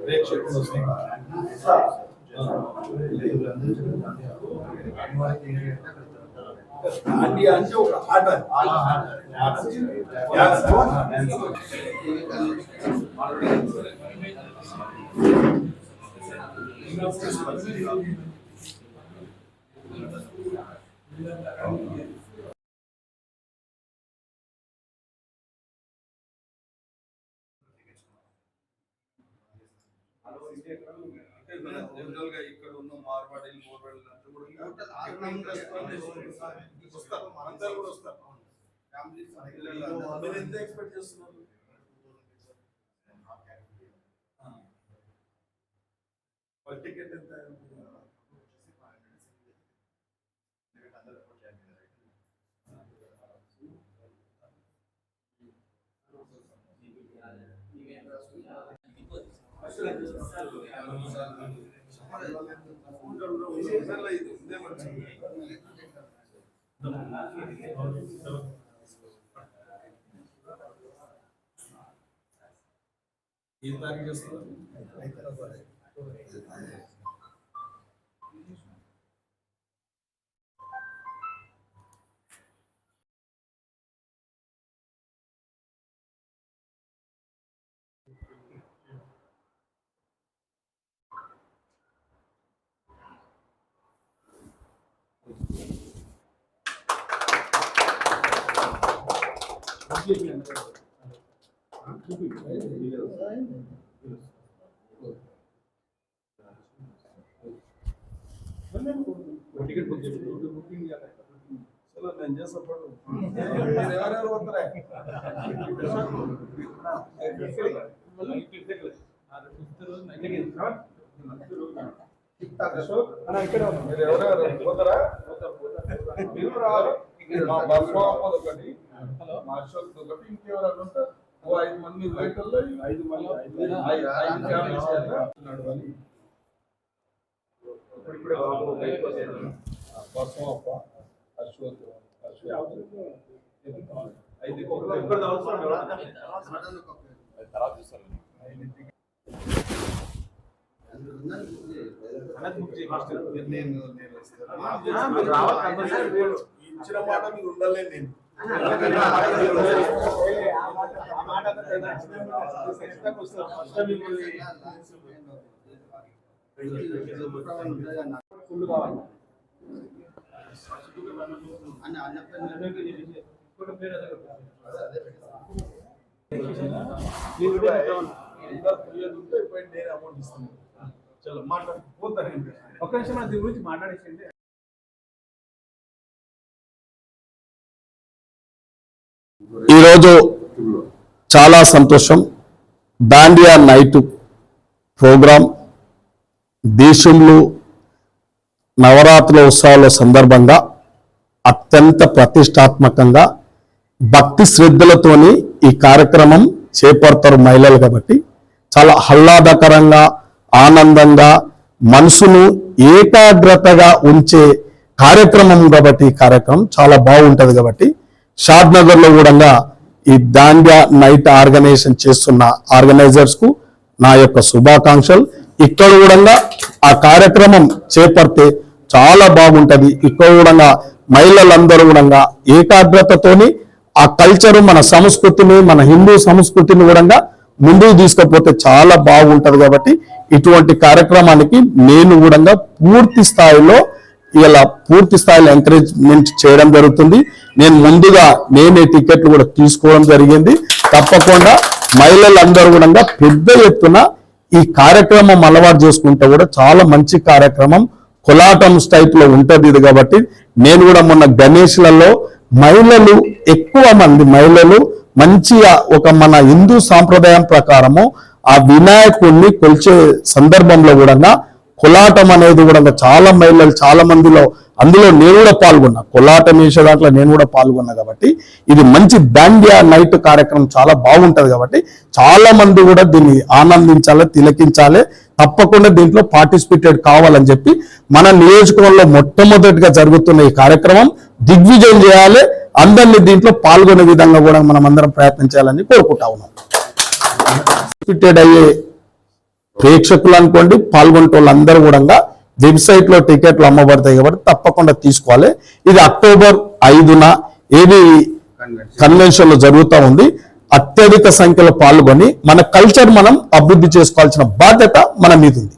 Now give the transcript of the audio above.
ప్రేక్షకులు వస్తాయి. అది అంటే ఒక ఆట అంటే జనరల్గా ఇక్కడ ఉన్న మార్వాడీలు మోర్వాడీలు అందరూ కూడా వస్తారు అందరూ కూడా వస్తారు మీరు ఎంత ఎక్స్పెక్ట్ చేస్తున్నారు టికెట్ ఎంత? ఏం తారీఖు చేస్తున్నారు టికెట్ బుక్ చేసి బుకింగ్ చలో నేను చేస్తాను ఎవరెవరు పోతారా? మీరు ఎవరెవరు పోతారా మీరు రావాలి. ఒకటి మా అశోక్ ఒకటి ఇంకెవరైనా ఉంటే ఓ ఐదు మంది వెహికల్లో ఐదు మంది ఐదు ఫ్యామిలీస్ నడవాలి ఇప్పుడిప్పుడే బాబు? నేను రావాలి. ఇచ్చిన మాట మీరు ఉండాలి నేను నేను అమౌంట్ ఇస్తాను చలో మాట్లాడు పోతాను ఒక్క నిమిషం దీని గురించి మాట్లాడేసింది ఈరోజు చాలా సంతోషం. Dandiya night program. దేశంలో నవరాత్రుల ఉత్సవాల సందర్భంగా అత్యంత ప్రతిష్టాత్మకంగా భక్తి శ్రద్ధలతోని ఈ కార్యక్రమం చేపడతారు మహిళలు కాబట్టి చాలా ఆహ్లాదకరంగా ఆనందంగా మనసును ఏకాగ్రతగా ఉంచే కార్యక్రమం కాబట్టి ఈ కార్యక్రమం చాలా బాగుంటుంది కాబట్టి షాద్ నగర్లో కూడా ఈ దాండ్యా నైట్ ఆర్గనైజేషన్ చేస్తున్న ఆర్గనైజర్స్కు నా యొక్క శుభాకాంక్షలు. ఇక్కడ కూడా ఆ కార్యక్రమం చేపడితే చాలా బాగుంటది. ఇక్కడ కూడా మహిళలందరూ కూడా ఏకాగ్రతతోని ఆ కల్చరు మన సంస్కృతిని మన హిందూ సంస్కృతిని కూడా ముందుకు తీసుకపోతే చాలా బాగుంటది కాబట్టి ఇటువంటి కార్యక్రమానికి నేను కూడా పూర్తి స్థాయిలో ఇలా పూర్తి స్థాయిలో ఎంకరేజ్మెంట్ చేయడం జరుగుతుంది. నేను ముందుగా నేనే టికెట్లు కూడా తీసుకోవడం జరిగింది. తప్పకుండా మహిళలందరూ కూడా పెద్ద ఎత్తున ఈ కార్యక్రమం అలవాటు చేసుకుంటే కూడా చాలా మంచి కార్యక్రమం. కొలాటమ్స్ టైప్లో ఉంటది ఇది కాబట్టి నేను కూడా మొన్న గణేష్లలో మహిళలు ఎక్కువ మంది మహిళలు మంచిగా ఒక మన హిందూ సాంప్రదాయం ప్రకారము ఆ వినాయకుడిని కొలిచే సందర్భంలో కూడా కొలాటం అనేది కూడా చాలా మహిళలు చాలా మందిలో అందులో నేను కూడా పాల్గొన్నా. కొలాటం వేసే దాంట్లో నేను కూడా పాల్గొన్నా కాబట్టి ఇది మంచి దాండియా నైట్ కార్యక్రమం చాలా బాగుంటది కాబట్టి చాలా మంది కూడా దీన్ని ఆనందించాలి తిలకించాలి. తప్పకుండా దీంట్లో పార్టిసిపేటెడ్ కావాలని చెప్పి మన నియోజకవర్గంలో మొట్టమొదటిగా జరుగుతున్న ఈ కార్యక్రమం దిగ్విజయం చేయాలి. అందరినీ దీంట్లో పాల్గొనే విధంగా కూడా మనం అందరం ప్రయత్నం చేయాలని కోరుకుంటా ఉన్నాం. అయ్యే ప్రేక్షకులు అనుకోండి పాల్గొనేటోళ్ళందరూ కూడా వెబ్సైట్లో టికెట్లు అమ్మబడతాయి కాబట్టి తప్పకుండా తీసుకోవాలి. ఇది అక్టోబర్ ఐదున ఏది కన్వెన్షన్లో జరుగుతూ ఉంది అత్యధిక సంఖ్యలో పాల్గొని మన కల్చర్ మనం అభివృద్ధి చేసుకోవాల్సిన బాధ్యత మన మీద ఉంది.